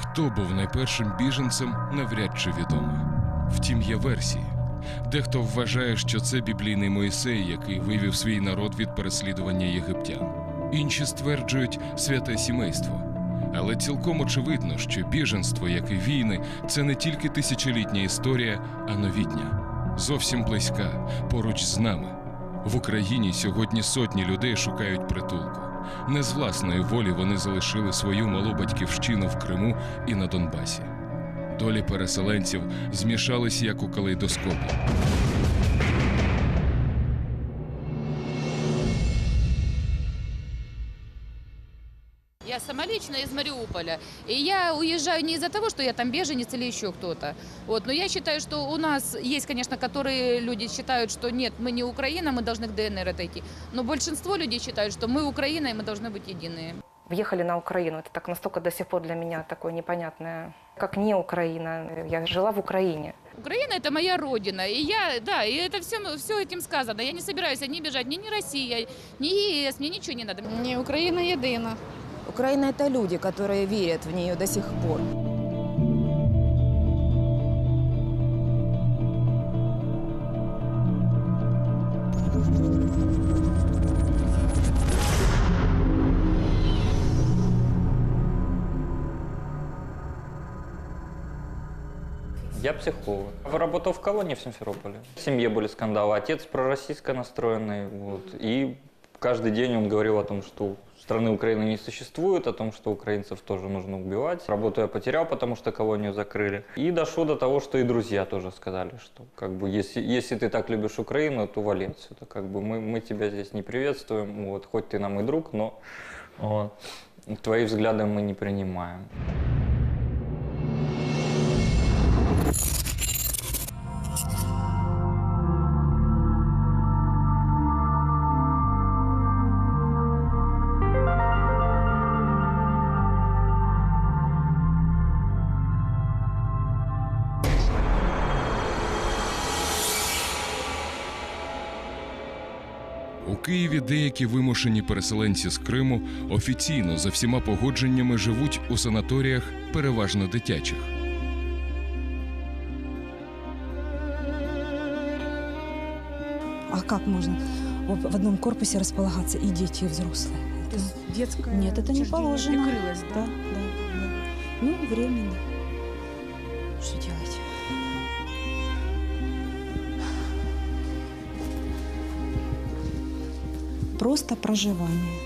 Хто був найпершим біженцем, навряд чи відомо. Втім, є версії. Дехто вважає, що це біблійний Моїсей, який вивів свій народ від переслідування єгиптян. Інші стверджують святе сімейство. Але цілком очевидно, що біженство, як і війни, це не тільки тисячолітня історія, а новітня. Зовсім близька, поруч з нами. В Україні сьогодні сотні людей шукають притулку. Не з власної волі вони залишили свою малу батьківщину в Криму і на Донбасі. Долі переселенців змішались як у калейдоскопі. Я сама лично из Мариуполя. И я уезжаю не из-за того, что я там беженец или еще кто-то. Вот. Но я считаю, что у нас есть, конечно, которые люди считают, что нет, мы не Украина, мы должны к ДНР отойти. Но большинство людей считают, что мы Украина, и мы должны быть единые. Въехали на Украину. Это так настолько до сих пор для меня такое непонятное, как не Украина. Я жила в Украине. Украина это моя родина. И я, да, и это все, все этим сказано. Я не собираюсь ни бежать, ни, ни Россия, ни ЕС, мне ничего не надо. Ні, Україна єдина. Украина – это люди, которые верят в нее до сих пор. Я психолог. Работал в колонии в Симферополе. В семье были скандалы. Отец пророссийско настроенный. Вот. И каждый день он говорил о том, что страны Украины не существует, о том, что украинцев тоже нужно убивать. Работу я потерял, потому что колонию закрыли. И дошло до того, что и друзья тоже сказали, что как бы если, если ты так любишь Украину, то вали отсюда. Как бы мы, мы тебя здесь не приветствуем, вот, хоть ты нам и друг, но вот, твои взгляды мы не принимаем. Києві деякі вимушені переселенці з Криму офіційно за всіма погодженнями живуть у санаторіях, переважно дитячих. А как можно в в одном корпусе располагаться и дети, и взрослые? Это- Детська Нет, это не положено. Прикрилась, Да, да, да. Ну, временно. Просто проживание.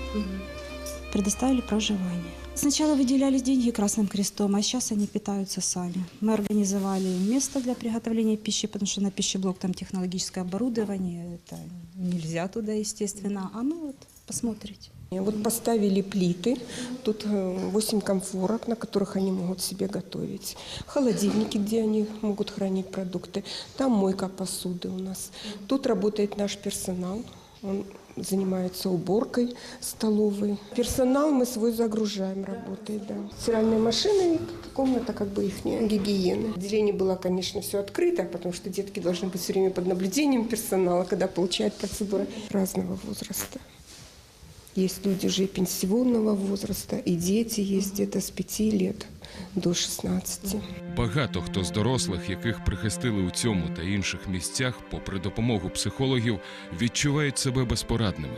Предоставили проживание. Сначала выделялись деньги Красным Крестом, а сейчас они питаются сами. Мы организовали место для приготовления пищи, потому что на пищеблок там технологическое оборудование, это нельзя туда, естественно. А ну вот, посмотрите. Вот поставили плиты, тут 8 комфорок, на которых они могут себе готовить. Холодильники, где они могут хранить продукты. Там мойка посуды у нас. Тут работает наш персонал. Он занимается уборкой столовой. Персонал мы свой загружаем, работает, да. Стиральные машины, и комната как бы их гигиены. Отделение было, конечно, все открыто, потому что детки должны быть все время под наблюдением персонала, когда получают процедуры разного возраста. Есть люди уже и пенсионного возраста, и дети есть где-то с 5 лет до 16. Багато хто з дорослих, яких прихистили у цьому та інших місцях, попри допомогу психологів, відчувають себе безпорадними.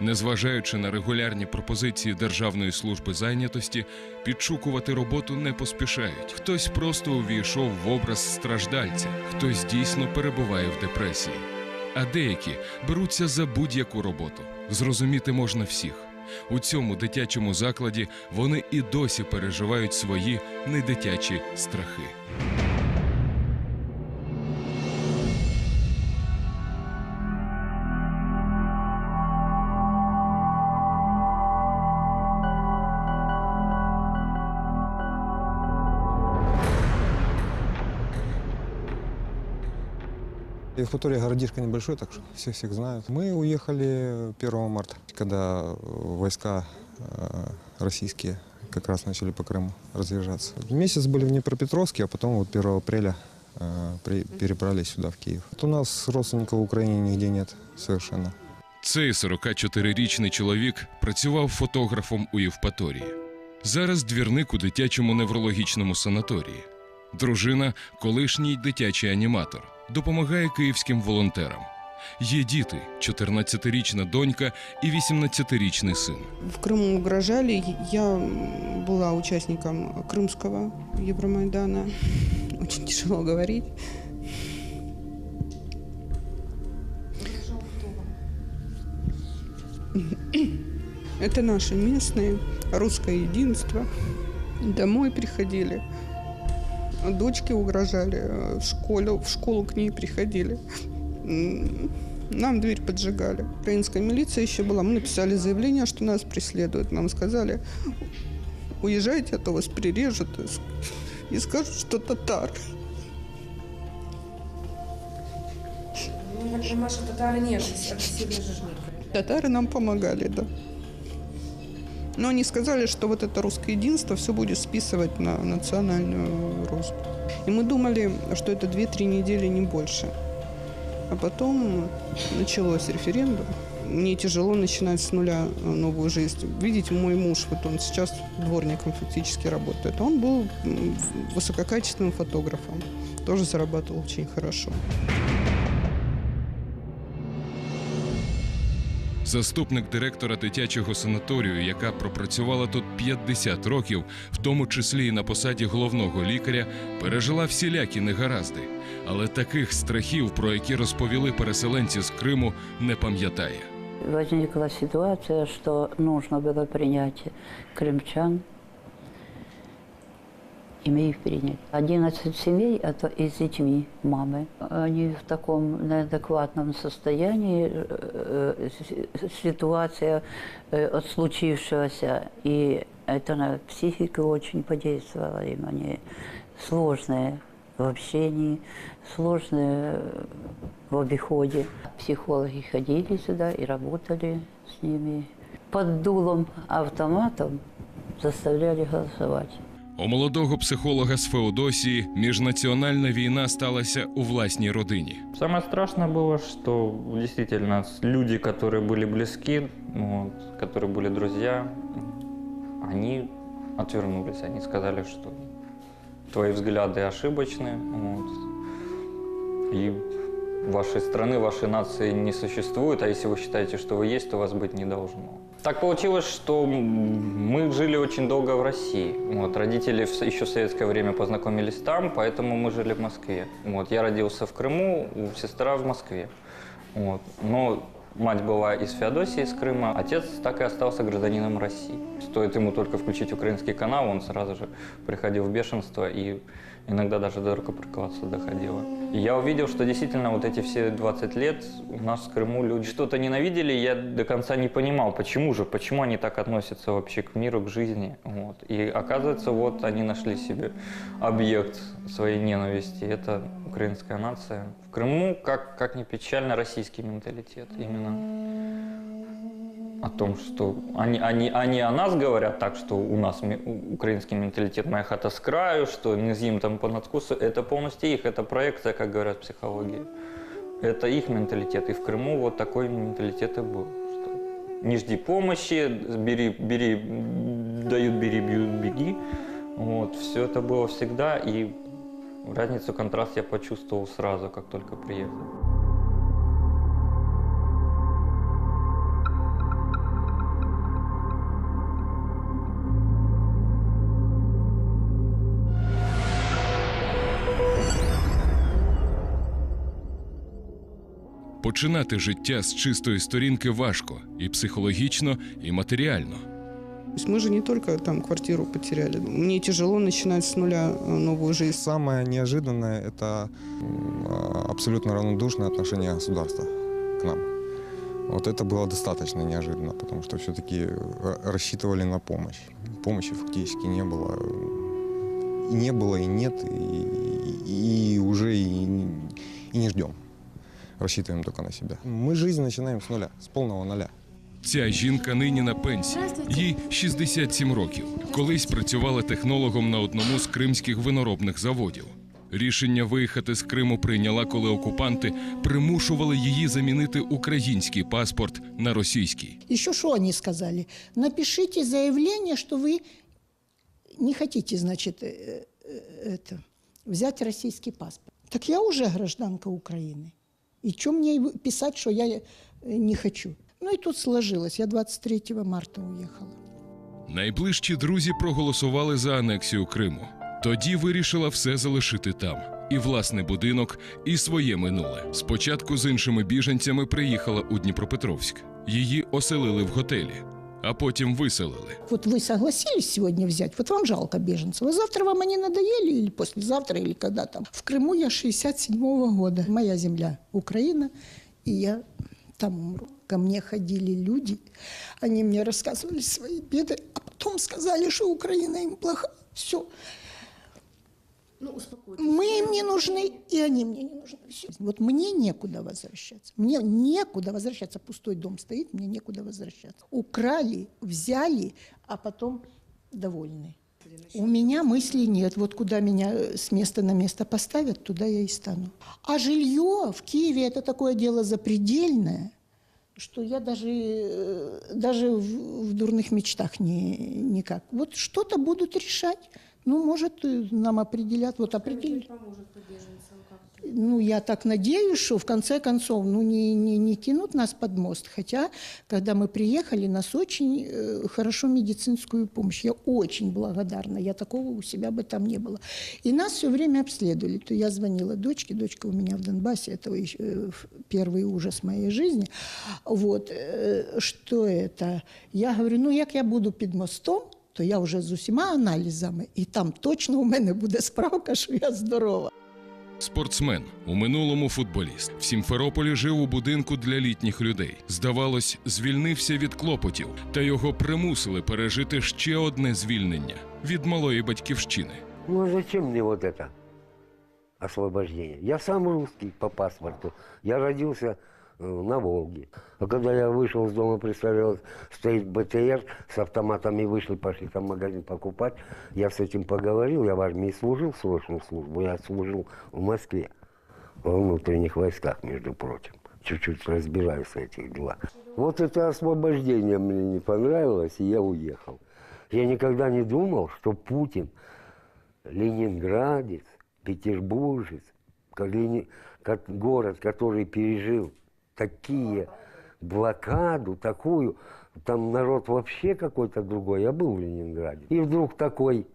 Незважаючи на регулярні пропозиції Державної служби зайнятості, підшукувати роботу не поспішають. Хтось просто увійшов в образ страждальця, хтось дійсно перебуває в депресії. А деякі беруться за будь-яку роботу. Зрозуміти можна всіх. У цьому дитячому закладі вони і досі переживають свої недитячі страхи. Евпатория городишко небольшой, так что все всех знают. Мы уехали 1 марта, когда войска э, российские как раз начали по Крыму разъезжаться. Месяц были в Днепропетровске, а потом вот 1 апреля э, при- перебрались сюда, в Киев. Вот у нас родственников в Украине нигде нет совершенно. Цей 44-річний чоловік працював фотографом у Євпаторії. Зараз двірник у дитячому неврологічному санаторії. Дружина колишній дитячий аніматор, допомагає київським волонтерам. Є діти 14-річна донька і 18-річний син. В Крыму угрожали. Я была участником Крымского Евромайдана. Очень тяжело говорить. Это наши местные, русское единство. Домой приходили. Дочки угрожали, э, в школу, в школу к ней приходили. Нам дверь поджигали. Украинская милиция еще была. Мы написали заявление, что нас преследуют. Нам сказали, уезжайте, а то вас прирежут и скажут, что татар. Ну, не агрессивные. Татары нам помогали, да. Но они сказали, что вот это русское единство все будет списывать на национальную розу. И мы думали, что это 2-3 недели, не больше. А потом началось референдум. Мне тяжело начинать с нуля э, новую жизнь. Видите, мой муж, вот он сейчас дворником фактически работает. Он был м, высококачественным фотографом. Тоже зарабатывал очень хорошо. Заступник директора дитячого санаторію, яка пропрацювала тут 50 років, в тому числі і на посаді головного лікаря, пережила всілякі негаразди, але таких страхів, про які розповіли переселенці з Криму, не пам'ятає. возникла ситуація, що потрібно було прийняти крымчан, и мы их приняли. 11 семей это и с детьми мамы. Они в таком неадекватном состоянии, э, ситуация э, от случившегося, и это на психику очень подействовало им. Они сложные в общении, сложные в обиходе. Психологи ходили сюда и работали с ними. Под дулом автоматом заставляли голосовать. У молодого психолога з Феодосії міжнаціональна війна сталася у власній родині. Самое страшное было, что действительно с- люди, которые были близки, вот, которые были друзья, они отвернулись. Они сказали, что твои взгляды ошибочны, вот, и вашей страны, вашей нации не существует, а если вы считаете, что вы есть, то вас быть не должно. Так получилось, что мы жили очень долго в России. Вот, родители еще в советское время познакомились там, поэтому мы жили в Москве. Вот, я родился в Крыму, сестра в Москве. Вот, но мать была из Феодосии, из Крыма, отец так и остался гражданином России. Стоит ему только включить украинский канал, он сразу же приходил в бешенство и иногда даже до рукоприкладства доходило. И я увидел, что действительно вот эти все 20 лет у нас в Крыму люди что-то ненавидели, и я до конца не понимал, почему же, почему они так относятся вообще к миру, к жизни. Вот. И оказывается, вот они нашли себе объект своей ненависти, это украинская нация. В Крыму, как, как ни печально, российский менталитет именно О том, что они, они, они о нас говорят так, что у нас украинский менталитет «моя хата с краю», что не з'їм там по надкусу, это полностью их, это проекция, как говорят в психологии. Это их менталитет, и в Крыму вот такой менталитет и был. Что не жди помощи, бери, бери, дают, бери, бьют, беги. Вот, все это было всегда, и разницу, контраст я почувствовал сразу, как только приехал. Починати життя з чистої сторінки важко і психологічно, і матеріально. То есть мы же не только там квартиру потеряли. Мне тяжело начинать с нуля э, новую жизнь. Самое неожиданное – это м, а, абсолютно равнодушное отношение государства к нам. Вот это было достаточно неожиданно, потому что все-таки рассчитывали на помощь. Помощи фактически не было. И не было, и нет, и, и уже и, не- и не ждем. Рассчитываем только на себя. Мы жизнь начинаем с нуля, с полного нуля. Ця жінка нині на пенсії. Їй 67 років. Колись працювала технологом на одному з кримських виноробних заводів. Рішення виїхати з Криму прийняла, коли окупанти примушували її замінити український паспорт на російський. Еще что они сказали? Напишите заявление, что вы не хотите, значит, э, э, это, взять российский паспорт. Так я уже гражданка Украины. И что мне писать, что я э, не хочу? Ну и тут сложилось. Я 23 марта уехала. Найближчі друзі проголосували за анексію Криму. Тоді вирішила все залишити там. І власний будинок, і своє минуле. Спочатку з іншими біженцями приїхала у Дніпропетровськ. Її оселили в готелі, а потім виселили. Вот вы согласились сегодня взять, вот вам жалко беженцев, а завтра вам они надоели или послезавтра, или когда там. В Крыму я 67 года, моя земля Украина, и я там умру. Ко мне ходили люди, они мне рассказывали свои беды, а потом сказали, что Украина им плоха. Все. Ну, успокойтесь. Мы им не нужны, и они мне не нужны. Всё. Вот мне некуда возвращаться. Мне некуда возвращаться. Пустой дом стоит, мне некуда возвращаться. Украли, взяли, а потом довольны. У меня мыслей нет. Вот куда меня э, с места на место поставят, туда я и стану. А жилье в Киеве это такое дело запредельное, что я даже, э, даже в, в дурных мечтах не, никак. Вот что-то будут решать. Ну, может, э, нам определят, вот определят. поможет по беженцам как-то. Ну, я так надеюсь, что в конце концов, ну, не, не, не кинут нас под мост. Хотя, когда мы приехали, нас очень э, хорошо медицинскую помощь. Я очень благодарна. Я такого у себя бы там не было. И нас все время обследовали. То я звонила дочке, дочка у меня в Донбассе, это еще, э, в- первый ужас моей жизни. Вот, э, что это? Я говорю, ну, як я буду під мостом, то я вже з усіма аналізами, і там точно у мене буде справка, що я здорова. Спортсмен, у минулому футболіст. В Сімферополі жив у будинку для літніх людей. Здавалось, звільнився від клопотів, та його примусили пережити ще одне звільнення від малої батьківщини. Ну а зачем мне вот это освобождение? Я сам русский по паспорту. Я родился э, на Волге. А когда я вышел из дома, представлял, стоит БТР с автоматами, вышли, пошли там магазин покупать. Я с этим поговорил, я в армии служил срочную службу, я служил в Москве, во внутренних войсках, между прочим. Чуть-чуть разбираюсь в этих делах. Вот это освобождение мне не понравилось, и я уехал. Я никогда не думал, что Путин ленинградец, петербуржец, как Лени- как город, который пережил такие блокаду, такую, там народ вообще какой-то другой. Я был в Ленинграде. И вдруг такой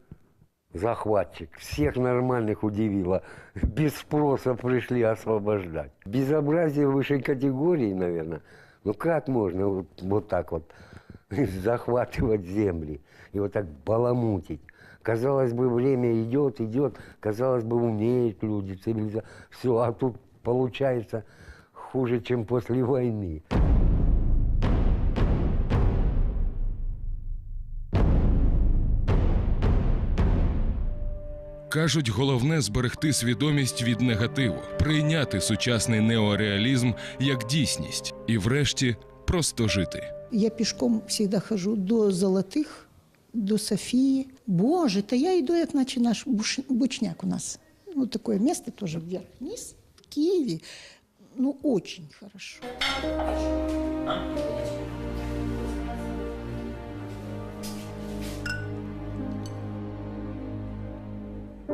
захватчик всех нормальных удивило. Без спроса пришли освобождать. Безобразие высшей категории, наверное. Ну как можно вот, вот так вот захватывать земли и вот так баламутить? Казалось бы, время идет, идет, казалось бы, умеют люди, цивилизация. Все, а тут получается хуже, чем после войны. Кажуть, головне зберегти свідомість від негативу, прийняти сучасний неореалізм як дійсність і, врешті, просто жити. Я пешком всегда хожу до Золотых, до Софии. Боже, то я иду, как наче наш бучняк у нас. Ну, такое место тоже вверх-вниз, в Киеве. Ну, очень хорошо.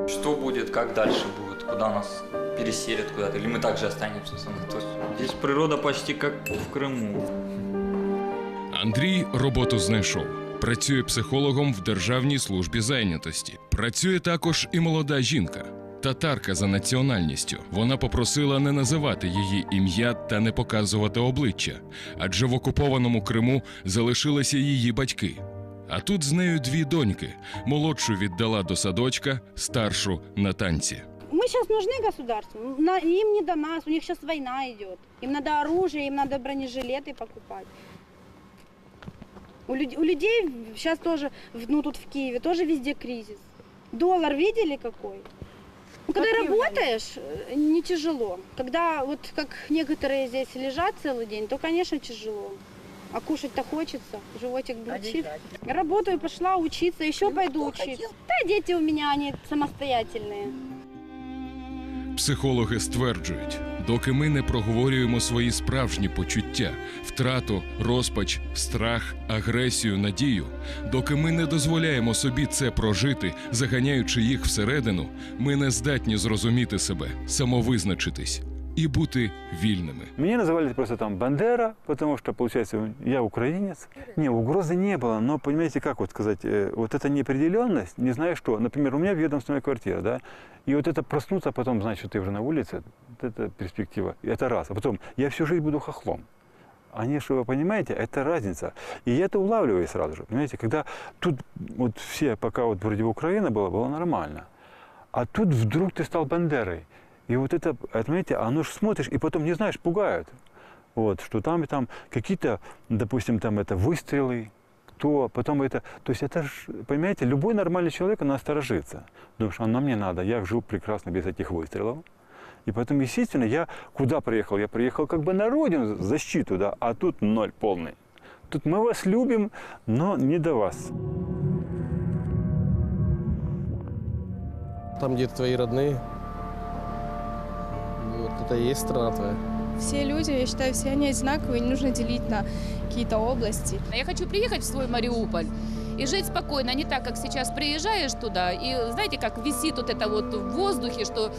Что будет, как дальше будет, куда нас переселят куда-то, или мы также останемся. То есть здесь природа почти как в Крыму. Андрій роботу знайшов. Працює психологом в Державній службі зайнятості. Працює також і молода жінка Татарка за національністю. Вона попросила не називати її ім'я та не показувати обличчя, адже в окупованому Криму залишилися її батьки. А тут з нею дві доньки. Молодшу віддала до садочка, старшу на танці. Мы сейчас нужны государству, На- им не до нас, у них сейчас война идет. Им надо оружие, им надо бронежилеты покупать. У, люд- у людей сейчас тоже, в- ну тут в Киеве, тоже везде кризис. Доллар видели какой? Ну, когда работаешь, э, не тяжело. Когда вот как некоторые здесь лежат целый день, то, конечно, тяжело. А кушать-то хочется, животик бурчит. Работаю, пошла учиться, еще пойду учиться. Да, дети у меня, они самостоятельные. Психологи стверджують, доки ми не проговорюємо свої справжні почуття, втрату, розпач, страх, агресію, надію, доки ми не дозволяємо собі це прожити, заганяючи їх всередину, ми не здатні зрозуміти себе, самовизначитись і бути вільними. Меня называли просто там Бандера, потому что, получается, я украинец. Не, угрозы не было, но, понимаете, как вот сказать, э, вот эта неопределенность, не знаю что. Например, у меня ведомственная квартира, да, и вот это проснуться, а потом знать, что ты уже на улице, вот это перспектива, и это раз. А потом, я всю жизнь буду хохлом. Они, что вы понимаете, это разница. И я это улавливаю сразу же. Понимаете, когда тут вот все, пока вот вроде Украина была, было нормально. А тут вдруг ты стал Бандерой. И вот это, понимаете, оно ж смотришь, и потом не знаешь, пугают. Вот, что там и там какие-то, допустим, там это выстрелы, кто, потом это, то есть это ж, понимаете, любой нормальный человек, он насторожится. Думаешь, а нам не надо, я жил прекрасно без этих выстрелов. И поэтому, естественно, я куда приехал? Я приехал как бы на родину, защиту, да, а тут ноль полный. Тут мы вас любим, но не до вас. Там, где твои родные, это и есть страна твоя. Все люди, я считаю, все они одинаковые, не нужно делить на какие-то области. Я хочу приехать в свой Мариуполь и жить спокойно, а не так, как сейчас приезжаешь туда, и знаете, как висит вот это вот в воздухе, что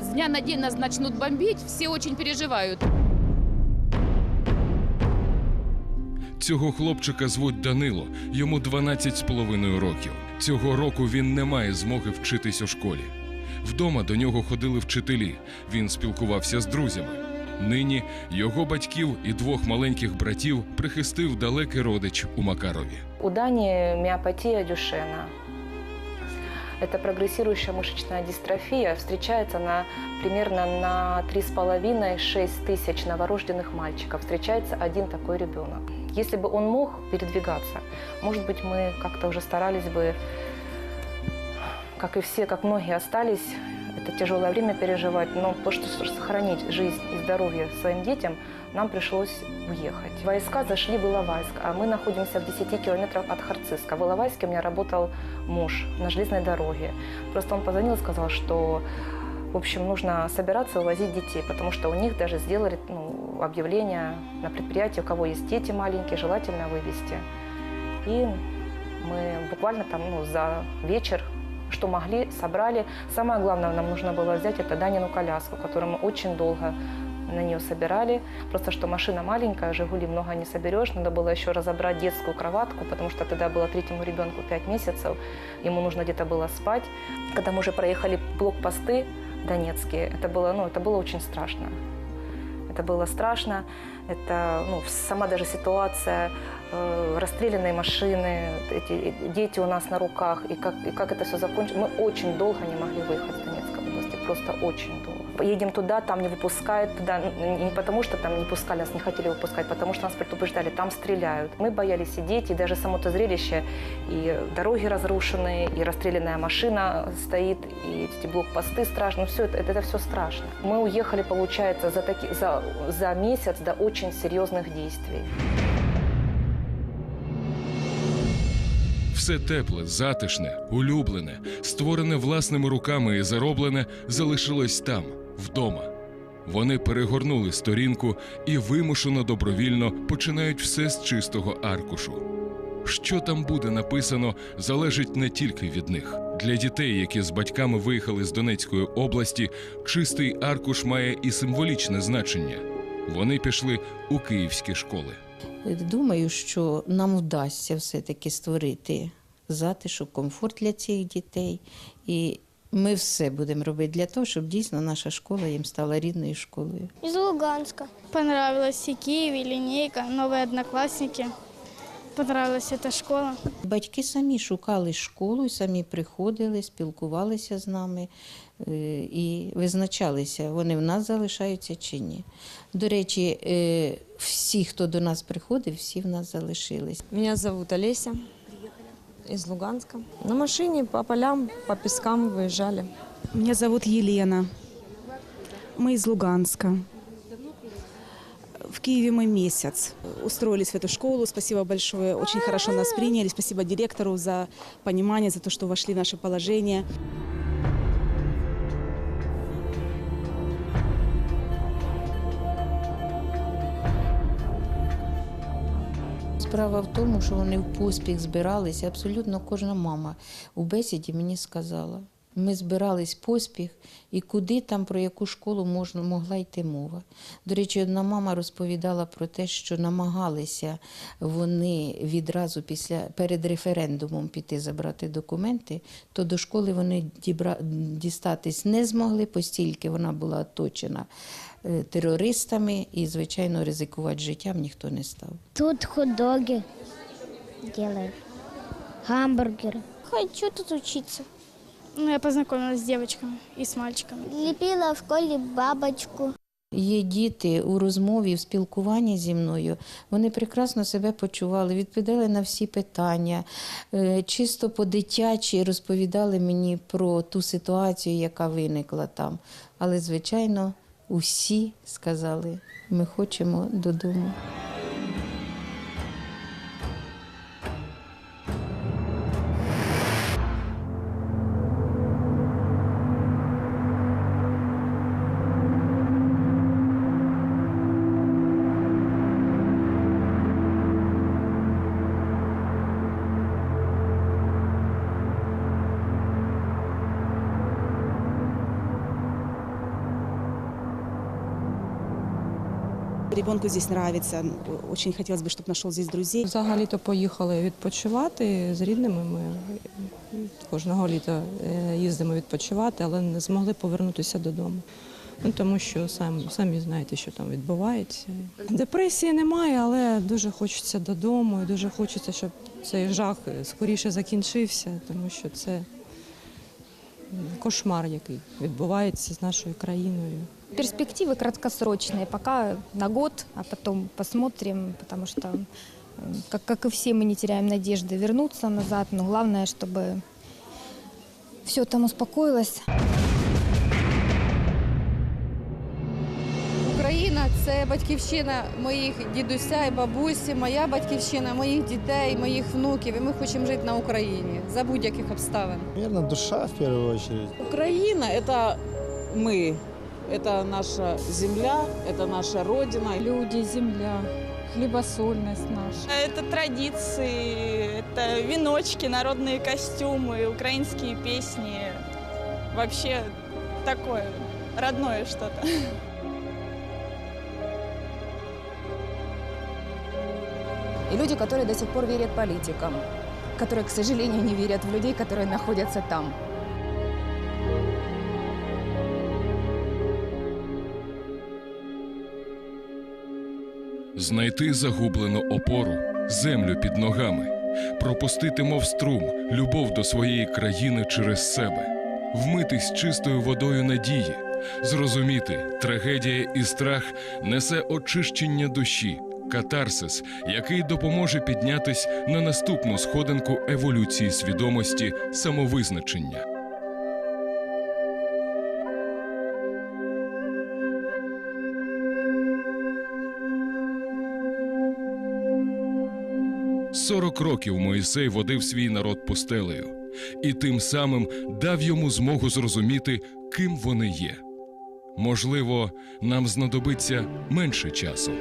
с дня на день нас начнут бомбить, все очень переживают. Цього хлопчика звуть Данило, йому 12 з половиною років. Цього року він не має змоги вчитись у школі. Вдома до нього ходили вчителі. Він спілкувався з друзями. Нині його батьків і двох маленьких братів прихистив далекий родич у Макарові. У Дани миопатия Дюшена. Это прогрессирующая мышечная дистрофия. Встречается на примерно на 3,5-6 тысяч новорожденных мальчиков. Встречается один такой ребенок. Если бы он мог передвигаться, может быть, мы как-то уже старались бы, как и все, как многие остались, это тяжелое время переживать, но то, что сохранить жизнь и здоровье своим детям, нам пришлось уехать. Войска зашли в Иловайск, а мы находимся в 10 километрах от Харциска. В Иловайске у меня работал муж на железной дороге. Просто он позвонил и сказал, что в общем, нужно собираться увозить детей, потому что у них даже сделали ну, объявление на предприятии, у кого есть дети маленькие, желательно вывести. И мы буквально там ну, за вечер, что могли, собрали. Самое главное, нам нужно было взять это Данину коляску, которую мы очень долго на нее собирали. Просто что машина маленькая, «Жигули» много не соберешь. Надо было еще разобрать детскую кроватку, потому что тогда было третьему ребенку 5 месяцев. Ему нужно где-то было спать. Когда мы уже проехали блокпосты донецкие, это было, ну, это было очень страшно. Это было страшно. Это ну, сама даже ситуация, э, расстрелянные машины, эти дети у нас на руках, и как, и как это все закончилось. Мы очень долго не могли выехать с Донецкой области, просто очень долго. Едем туда, там не выпускают, туда, не потому что там не пускали, нас не хотели выпускать, потому что нас предупреждали, там стреляют. Мы боялись и дети, и даже само то зрелище, и дороги разрушенные, и расстрелянная машина стоит, и эти блокпосты страшно, все это, это, это все страшно. Мы уехали, получается, за, таки, за, за месяц до очень серьезных действий. Все тепле, затишне, улюблене, створене власними руками і зароблене, залишилось там, вдома. Вони перегорнули сторінку і вимушено добровільно починають все з чистого аркушу. Що там буде написано, залежить не тільки від них. Для дітей, які з батьками виїхали з Донецької області, чистий аркуш має і символічне значення. Вони пішли у київські школи. Думаю, що нам вдасться все-таки створити затишок, комфорт для цих дітей. І ми все будемо робити для того, щоб дійсно наша школа їм стала рідною школою. Из Луганска. Понравилось и Киев, и линейка, новые одноклассники. Понравилась эта школа. Батьки самі шукали школу, самі приходили, спілкувалися з нами і визначалися, вони в нас залишаються чи ні. До речі, е, всі, хто до нас приходив, всі в нас залишились. Меня зовут Олеся из Луганска. На машине по полям, по пескам выезжали. Меня зовут Елена. Мы из Луганска. В Киеве мы месяц. Устроились в эту школу. Спасибо большое. Очень хорошо нас приняли. Спасибо директору за понимание, за то, что вошли в наше положение. Справа в тому, що вони в поспіх збиралися. Абсолютно кожна мама у бесіді мені сказала. Ми збирались поспіх, і куди там про яку школу можна могла йти мова. До речі, одна мама розповідала про те, що намагалися вони відразу після перед референдумом піти забрати документи, то до школи вони дібра, дістатись не змогли, постільки вона була оточена е, терористами, і, звичайно, ризикувати життям ніхто не став. Тут хот-доги делают, гамбургеры. Хочу тут учиться. Ну, я познакомилась с девочками и с мальчиками. Лепила в школе бабочку. Є діти у розмові, в спілкуванні зі мною. Вони прекрасно себе почували, відповідали на всі питання, е, чисто по-дитячі розповідали мені про ту ситуацію, яка виникла там. Але, звичайно, усі сказали, ми хочемо додому. Ребенку здесь нравится. Очень хотелось бы, чтобы нашел здесь друзей. Взагалі-то поїхали відпочивати з рідними. Ми кожного літа е, їздимо відпочивати, але не змогли повернутися додому. Ну, тому що самі, самі знаєте, що там відбувається. Депресії немає, але дуже хочеться додому, дуже хочеться, щоб цей жах скоріше закінчився, тому що це кошмар, який відбувається з нашою країною. Перспективы краткосрочные, пока на год, а потом посмотрим, потому что, м, как, как и все, мы не теряем надежды вернуться назад, но главное, чтобы все там успокоилось. Україна це батьківщина моїх дідуся і бабусі, моя батьківщина, моїх дітей, моїх внуків. І ми хочемо жити на Україні за будь-яких обставин. Наверное, душа в первую очередь. Украина – это мы, Это наша земля, это наша родина. Люди, земля, хлебосольность наша. Это традиции, это веночки, народные костюмы, украинские песни. Вообще такое родное что-то. И люди, которые до сих пор верят политикам, которые, к сожалению, не верят в людей, которые находятся там. Знайти загублену опору, землю під ногами, пропустити, мов струм, любов до своєї країни через себе, вмитись чистою водою надії, зрозуміти, трагедія і страх несе очищення душі, катарсис, який допоможе піднятись на наступну сходинку еволюції свідомості самовизначення. Сорок років Моїсей водив свій народ пустелею і тим самим дав йому змогу зрозуміти, ким вони є. Можливо, нам знадобиться менше часу.